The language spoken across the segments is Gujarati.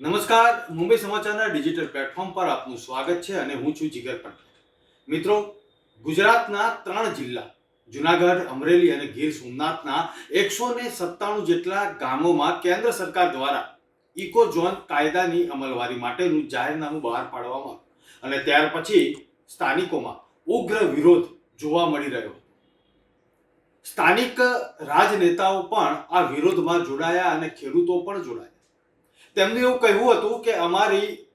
નમસ્કાર, મુંબઈ સમાચારના ડિજિટલ પ્લેટફોર્મ પર આપનું સ્વાગત છે અને હું છું જીગર પટેલ મિત્રો, ગુજરાતના ત્રણ જિલ્લા, જુનાગઢ, અમરેલી અને ગીર સોમનાથના એકસો ને સત્તાણું જેટલા ગામોમાં કેન્દ્ર સરકાર દ્વારા ઇકો ઝોન કાયદાની અમલવારી માટેનું જાહેરનામું બહાર પાડવામાં અને ત્યાર પછી સ્થાનિકોમાં ઉગ્ર વિરોધ જોવા મળી રહ્યો સ્થાનિક રાજનેતાઓ પણ આ વિરોધમાં જોડાયા અને ખેડૂતો પણ જોડાયા. તેમનું એવું કહેવું હતું કે અમારી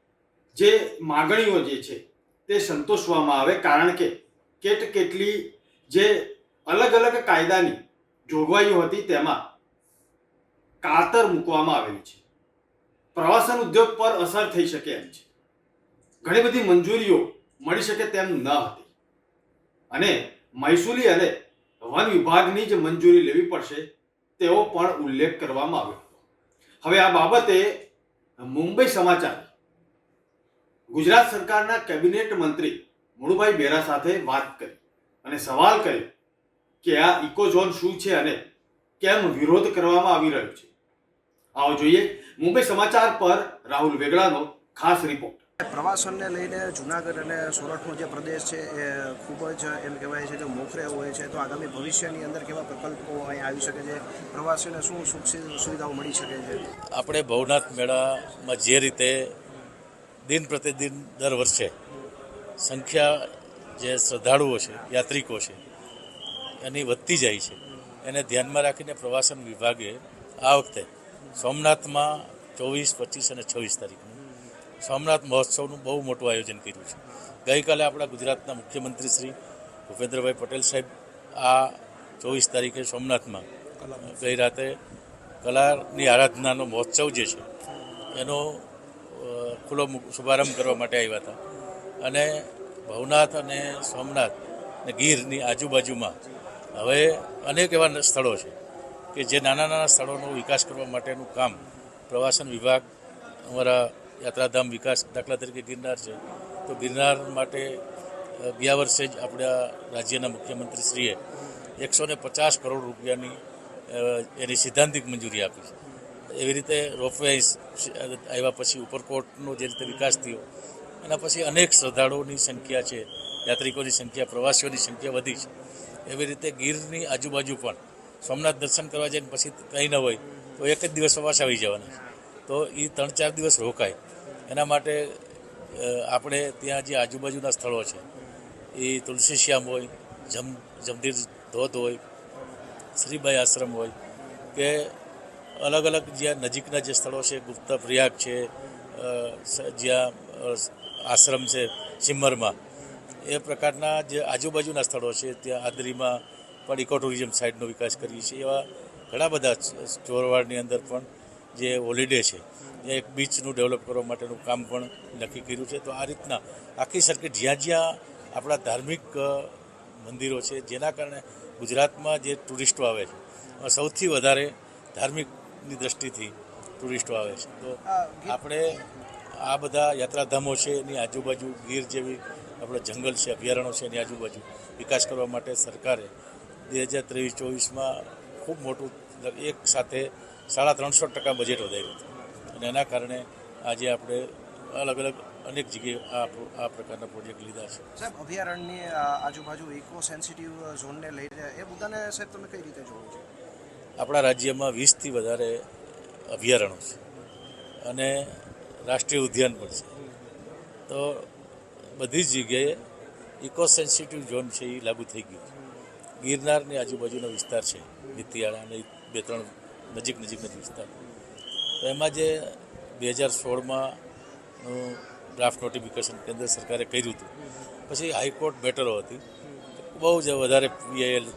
જે માગણીઓ જે છે તે સંતોષવામાં આવે, કારણ કે કેટ કેટલી જે અલગ અલગ કાયદાની જોગવાઈઓ હતી તેમાં કાતર મૂકવામાં આવેલી છે. પ્રવાસન ઉદ્યોગ પર અસર થઈ શકે એમ છે. ઘણી બધી મંજૂરીઓ મળી શકે તેમ ન હતી. અને મહેસૂલી અને વન વિભાગની જ મંજૂરી લેવી પડશે તેવો પણ ઉલ્લેખ કરવામાં આવ્યો હતો. હવે આ બાબતે મુંબઈ સમાચાર. ગુજરાત સરકારના કેબિનેટ મંત્રી મુળુભાઈ બેરા સાથે વાત કરી અને સવાલ કર્યો કે આ ઇકો ઝોન શું છે અને કેમ વિરોધ કરવામાં આવી રહ્યો છે. આવો જોઈએ મુંબઈ સમાચાર પર રાહુલ વેગડાનો ખાસ રિપોર્ટ. પ્રવાસનને લઈને જુનાગઢ અને સોરઠનો જે પ્રદેશ છે એ ખૂબ જ એમ કહેવાય છે કે મોખરે હોય છે, તો આગામી ભવિષ્યની અંદર કેવા પ્રકલ્પો અહીં આવી શકે છે? પ્રવાસીઓને શું સુખ સુવિધાઓ મળી શકે છે? આપણે ભવનાથ મેળામાં જે રીતે દિન પ્રતિદિન દર વર્ષે સંખ્યા જે શ્રદ્ધાળુઓ છે, યાત્રિકો છે, એની વધતી જાય છે. એને ધ્યાનમાં રાખીને પ્રવાસન વિભાગે આ વખતે સોમનાથમાં ચોવીસ, પચીસ અને છવ્વીસ તારીખનું સોમનાથ મહોત્સવનું બહુ મોટું આયોજન કર્યું છે. ગઈકાલે આપણા ગુજરાતના મુખ્યમંત્રી શ્રી ભૂપેન્દ્રભાઈ પટેલ સાહેબ આ ચોવીસ તારીખે સોમનાથમાં ગઈ રાતે કલાની આરાધનાનો મહોત્સવ જે છે, એનો ખુલ્લો શુભારંભ કરવા માટે આવ્યા હતા. અને ભવનાથ અને સોમનાથ ને ગીરની આજુબાજુમાં હવે અનેક એવા સ્થળો છે કે જે નાના નાના સ્થળોનો વિકાસ કરવા માટેનું કામ પ્રવાસન વિભાગ અમારા યાત્રાધામ વિકાસ દાખલા તરીકે ગિરનાર છે. તો ગિરનાર માટે ગયા વર્ષે જ આપણા રાજ્યના મુખ્યમંત્રીશ્રીએ એકસો ને પચાસ કરોડ રૂપિયાની એની સિદ્ધાંતિક મંજૂરી આપી છે. એવી રીતે રોપવે આવ્યા પછી ઉપરકોટનો જે રીતે વિકાસ થયો, એના પછી અનેક શ્રદ્ધાળુઓની સંખ્યા છે, યાત્રિકોની સંખ્યા, પ્રવાસીઓની સંખ્યા વધી છે. એવી રીતે ગીરની આજુબાજુ પણ, સોમનાથ દર્શન કરવા જઈને પછી કંઈ ન હોય, તો એક જ દિવસ પાછા આવી જવાના છે. તો એ ત્રણ ચાર દિવસ રોકાય. એના માટે આપણે ત્યાં જે આજુબાજુના સ્થળો છે એ તુલસી શ્યામ હોય, જમ, જમદીર ધોધ હોય, શ્રીબાઈ આશ્રમ હોય, કે અલગ અલગ જ્યાં નજીકના જે સ્થળો છે, ગુપ્તા પ્રયાગ છે જ્યાં આશ્રમ છે, સિમ્મરમાં, એ પ્રકારના જે આજુબાજુના સ્થળો છે, ત્યાં આદરીમાં પણ ઇકો ટુરિઝમ સાઇડનો વિકાસ કરીએ છીએ એવા ઘણા બધા ચોરવાડની અંદર પણ જે હોલિડે છે ત્યાં એક બીચનું ડેવલપ કરવા માટેનું કામ પણ નક્કી કર્યું છે. તો આ રીતના આખી સર્કિટ જ્યાં જ્યાં આપણા ધાર્મિક મંદિરો છે જેના કારણે ગુજરાતમાં જે ટુરિસ્ટો આવે છે સૌથી વધારે ધાર્મિકની દ્રષ્ટિથી ટુરિસ્ટો આવે છે. તો આપણે આ બધા યાત્રાધામો છે એની આજુબાજુ ગીર જેવી આપણે જંગલ છે અભયારણ્યો છે એની આજુબાજુ વિકાસ કરવા માટે સરકારે બે હજાર ત્રેવીસ ચોવીસમાં ખૂબ મોટું એક સાથે સાડા ત્રણસો ટકા બજેટ વધાર્યું હતું. અને એના કારણે આજે આપણે અલગ અલગ અનેક જગ્યાએ આ આ પ્રકારના પ્રોજેક્ટ લીધા છે. સાહેબ અભયારણ્યની આજુબાજુ ઇકો સેન્સિટિવ ઝોનને લઈને એ મુદ્દાને સાહેબ તમે કઈ રીતે જોવો છો? આપણા રાજ્યમાં વીસથી વધારે અભયારણ્યો છે. અને રાષ્ટ્રીય ઉદ્યાન પણ છે. તો બધી જ જગ્યાએ ઇકો સેન્સિટિવ ઝોન છે એ લાગુ થઈ ગયું છે. ગિરનારની આજુબાજુનો વિસ્તાર છે. મિતિયાળા અને બે ત્રણ નજીક નજીકના વિસ્તાર તો એમાં જે બે હજાર સોળમાં ડ્રાફ્ટ નોટિફિકેશન કેન્દ્ર સરકારે કર્યું હતું, પછી હાઈકોર્ટ બેટરો હતી, બહુ જ વધારે પીઆઈએલ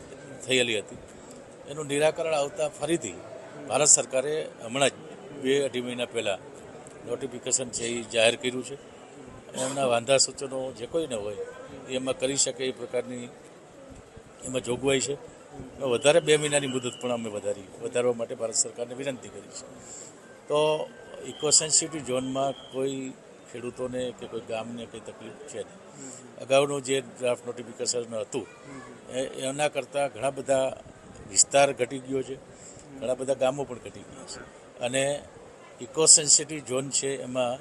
થયેલી હતી. એનું નિરાકરણ આવતા ફરીથી ભારત સરકારે હમણાં જ બે અઢી મહિના પહેલાં નોટિફિકેશન છે એ જાહેર કર્યું છે. એમના વાંધા સૂચનો જે કોઈને હોય એમાં કરી શકે એ પ્રકારની એમાં જોગવાઈ છે. વધારે બે મહિનાની મુદત પણ અમે વધારી, વધારવા માટે ભારત સરકારને વિનંતી કરી છે. તો ઇકો સેન્સિટિવ ઝોનમાં કોઈ ખેડૂતોને કે કોઈ ગામને કંઈ તકલીફ છે નહીં. અગાઉનું જે ડ્રાફ્ટ નોટિફિકેશન હતું એના કરતાં ઘણા બધા વિસ્તાર ઘટી ગયો છે, ઘણા બધા ગામો પણ ઘટી ગયા છે. અને ઇકો સેન્સિટિવ ઝોન છે, એમાં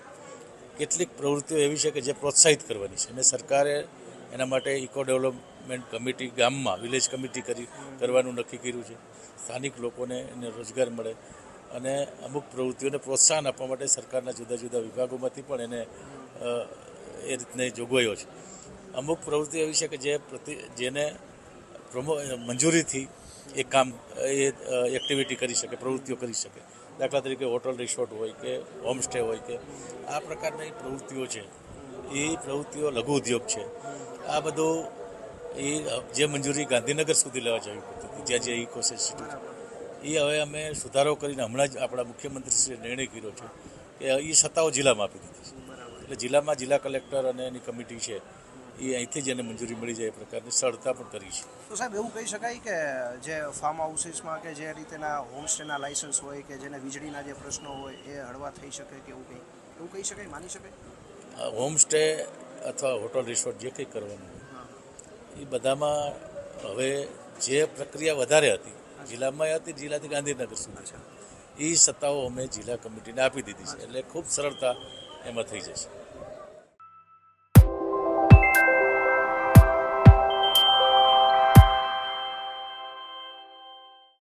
કેટલીક પ્રવૃત્તિઓ એવી છે કે જે પ્રોત્સાહિત કરવાની છે. અને સરકારે એના માટે ઇકો ડેવલપમેન્ટ કમિટી ગામમાં વિલેજ કમિટી કરી, કરવાનું નક્કી કર્યું છે. સ્થાનિક લોકોને એને રોજગાર મળે અને અમુક પ્રવૃત્તિઓને પ્રોત્સાહન આપવા માટે સરકારના જુદા જુદા વિભાગોમાંથી પણ એને એ રીતની જોગવાઈઓ છે. અમુક પ્રવૃત્તિ એવી છે કે જે પ્રતિ, જેને પ્રમો, મંજૂરીથી એ કામ, એ એક્ટિવિટી કરી શકે, પ્રવૃત્તિઓ કરી શકે. દાખલા તરીકે હોટલ રિસોર્ટ હોય કે હોમસ્ટે હોય કે આ પ્રકારની પ્રવૃત્તિઓ છે, એ પ્રવૃત્તિઓ લઘુ ઉદ્યોગ છે. આ બધું એ જે મંજૂરી ગાંધીનગર સુધી લેવા જવી પડતી હતી જ્યાં જે ઇકો ઇન્સ્ટિટ્યૂટ એ હવે અમે સુધારો કરીને હમણાં જ આપણા મુખ્યમંત્રીશ્રીએ નિર્ણય કર્યો છે કે એ સત્તાઓ જિલ્લામાં આપી દીધી છે. એટલે જિલ્લામાં જિલ્લા કલેક્ટર અને એની કમિટી છે એ અહીંથી જ એને મંજૂરી મળી જાય એ પ્રકારની સરળતા પણ કરી છે. તો સાહેબ એવું કહી શકાય કે જે ફાર્મ હાઉસીસમાં કે જે રીતેના હોમસ્ટેના લાઇસન્સ હોય કે જેને વીજળીના જે પ્રશ્નો હોય એ હળવા થઈ શકે કે એવું કંઈ? એવું કહી શકાય? માની શકાય? હોમસ્ટે અથવા હોટલ રિસોર્ટ જે કંઈ કરવાનું હોય એ બધામાં હવે જે પ્રક્રિયા વધારે હતી જિલ્લામાં હતી જિલ્લાથી ગાંધીનગર સુધી. છે એ સત્તાઓ અમે જિલ્લા કમિટીને આપી દીધી છે. એટલે ખૂબ સરળતા એમાં થઈ જશે.